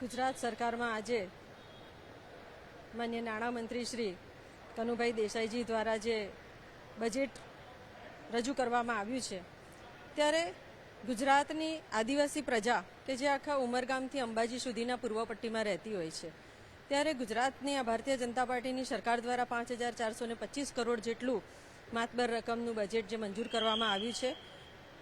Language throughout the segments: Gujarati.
ગુજરાત સરકારમાં આજે માન્ય નાણામંત્રી શ્રી કનુભાઈ દેસાઈજી દ્વારા જે બજેટ રજૂ કરવામાં આવ્યું છે, ત્યારે ગુજરાતની આદિવાસી પ્રજા કે જે આખા ઉમરગામથી અંબાજી સુધીના પૂર્વ પટ્ટીમાં રહેતી હોય છે, ત્યારે ગુજરાતની આ ભારતીય જનતા પાર્ટીની સરકાર દ્વારા પાંચ હજાર ચારસો ને પચીસ કરોડ જેટલું માતબર રકમનું બજેટ જે મંજૂર કરવામાં આવ્યું છે,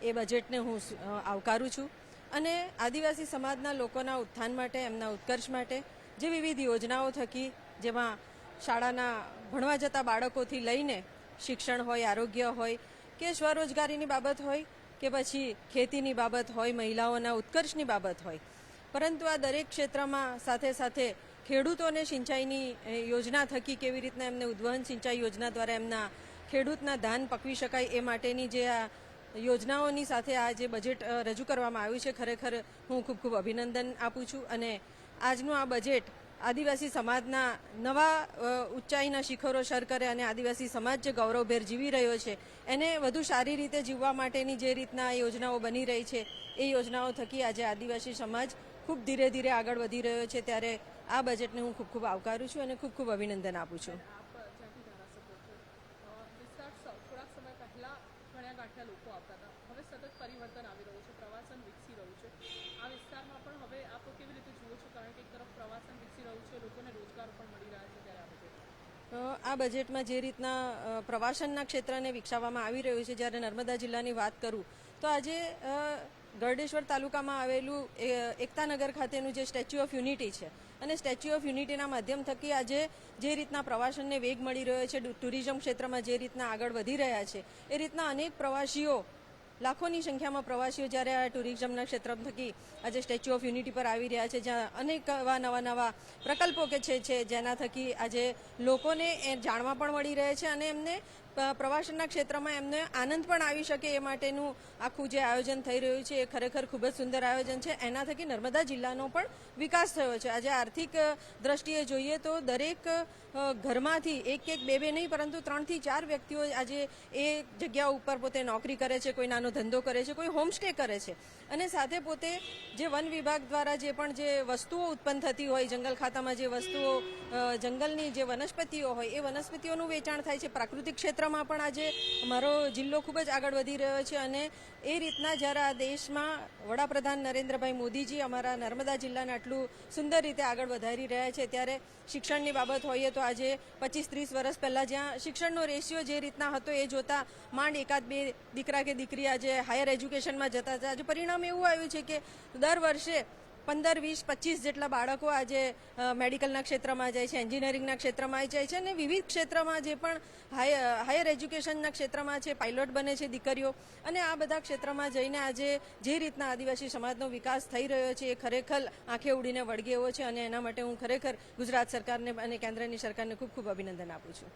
એ બજેટને હું આવકારું છું. અને આદિવાસી સમાજના લોકોના ઉત્થાન માટે, એમના ઉત્કર્ષ માટે જે વિવિધ યોજનાઓ થકી, જેમાં શાળાના ભણવા જતા બાળકોથી લઈને શિક્ષણ હોય, આરોગ્ય હોય, કે સ્વરોજગારીની બાબત હોય, કે પછી ખેતીની બાબત હોય, મહિલાઓના ઉત્કર્ષની બાબત હોય. પરંતુ આ દરેક ક્ષેત્રમાં સાથે સાથે ખેડૂતોને સિંચાઈની યોજના થકી કેવી રીતના એમને ઉદ્વહન સિંચાઈ યોજના દ્વારા એમના ખેડૂતના ધાન પકવી શકાય એ માટેની જે આ યોજનાઓની સાથે આ જે બજેટ રજૂ કરવામાં આવ્યું છે, ખરેખર હું ખૂબ ખૂબ અભિનંદન આપું છું અને આજનું આ બજેટ આદિવાસી સમાજના નવા ઊંચાઈના શિખરો સર કરે અને આદિવાસી સમાજ જે ગૌરવભેર જીવી રહ્યો છે, એને વધુ સારી રીતે જીવવા માટેની જે રીતના યોજનાઓ બની રહી છે, એ યોજનાઓ થકી આજે આદિવાસી સમાજ ખૂબ ધીરે ધીરે આગળ વધી રહ્યો છે. ત્યારે આ બજેટને હું ખૂબ ખૂબ આવકારું છું અને ખૂબ ખૂબ અભિનંદન આપું છું. ગણ્યા લોકો આવતા હતા. હવે સતત પરિવર્તન આવી રહ્યું છે, પ્રવાસન વિકસી રહ્યું છે. આ વિસ્તારમાં પણ હવે આપ કેવી રીતે જુઓ છો? કારણ કે એક તરફ પ્રવાસન વિકસી રહ્યું છે, લોકોને રોજગાર પણ મળી રહ્યા છે ત્યારે આ બજેટ. આ બજેટમાં જે રીતના પ્રવાસનના ક્ષેત્રને વિકસાવવામાં આવી રહ્યું છે, જ્યારે નર્મદા જિલ્લાની વાત કરું, તો આજે ગરડેશ્વર તાલુકામાં આવેલું એકતાનગર ખાતેનું જે સ્ટેચ્યુ ઓફ યુનિટી છે. અને સ્ટેચ્યુ ઓફ યુનિટીના માધ્યમ થકી આજે જે રીતના પ્રવાસનને વેગ મળી રહ્યો છે ટુરિઝમ ક્ષેત્રમાં જે રીતના આગળ વધી રહ્યા છે, એ રીતના અનેક પ્રવાસીઓ, લાખોની સંખ્યામાં પ્રવાસીઓ જ્યારે આ ટુરિઝમના ક્ષેત્ર થકી આજે સ્ટેચ્યુ ઓફ યુનિટી પર આવી રહ્યા છે, જ્યાં અનેક એવા નવા નવા પ્રકલ્પો કે છે જેના થકી આજે લોકોને એ જાણવા પણ મળી રહે છે અને એમને પ્રવાસનના ક્ષેત્રમાં એમને આનંદ પણ આવી શકે એ માટેનું આખું જે આયોજન થઈ રહ્યું છે એ ખરેખર ખૂબ જ સુંદર આયોજન છે. એના થકી નર્મદા જિલ્લાનો પણ વિકાસ થયો છે. આજે આર્થિક દ્રષ્ટિએ જોઈએ તો દરેક ઘરમાંથી એક એક બે બે નહીં, પરંતુ ત્રણથી ચાર વ્યક્તિઓ આજે એ જગ્યા ઉપર પોતે નોકરી કરે છે, કોઈ નાનો ધંધો કરે છે, કોઈ હોમસ્ટે કરે છે. અને સાથે પોતે જે વન વિભાગ દ્વારા જે પણ જે વસ્તુઓ ઉત્પન્ન થતી હોય, જંગલ ખાતામાં જે વસ્તુઓ જંગલની જે વનસ્પતિઓ હોય, એ વનસ્પતિઓનું વેચાણ થાય છે. પ્રાકૃતિક ક્ષેત્રમાં પણ આજે મારો જિલ્લો ખૂબ જ આગળ વધી રહ્યો છે અને એ રીતના જ્યારે આ દેશમાં વડાપ્રધાન નરેન્દ્રભાઈ મોદીજી અમારા નર્મદા જિલ્લાને આટલું સુંદર રીતે આગળ વધારી રહ્યા છે, ત્યારે શિક્ષણની બાબત હોઈએ તો આજે પચીસ ત્રીસ વર્ષ પહેલાં જ્યાં શિક્ષણનો રેશિયો જે રીતના હતો એ જોતા માંડ એકાદ બે દીકરા કે દીકરી આજે હાયર એજ્યુકેશનમાં જતા હતા. આજે પરિણામ એવું આવ્યું છે કે દર વર્ષે પંદર, વીસ, પચીસ જેટલા બાળકો આજે મેડિકલના ક્ષેત્રમાં જાય છે, એન્જિનિયરિંગના ક્ષેત્રમાં જાય છે અને વિવિધ ક્ષેત્રમાં જે પણ હાય- હાયર એજ્યુકેશનના ક્ષેત્રમાં છે, પાયલોટ બને છે દીકરીઓ. અને આ બધા ક્ષેત્રમાં જઈને આજે જે રીતના આદિવાસી સમાજનો વિકાસ થઈ રહ્યો છે એ ખરેખર આંખે ઉડીને વળગે એવો છે અને એના માટે હું ખરેખર ગુજરાત સરકારને અને કેન્દ્રની સરકારને ખૂબ ખૂબ અભિનંદન આપું છું.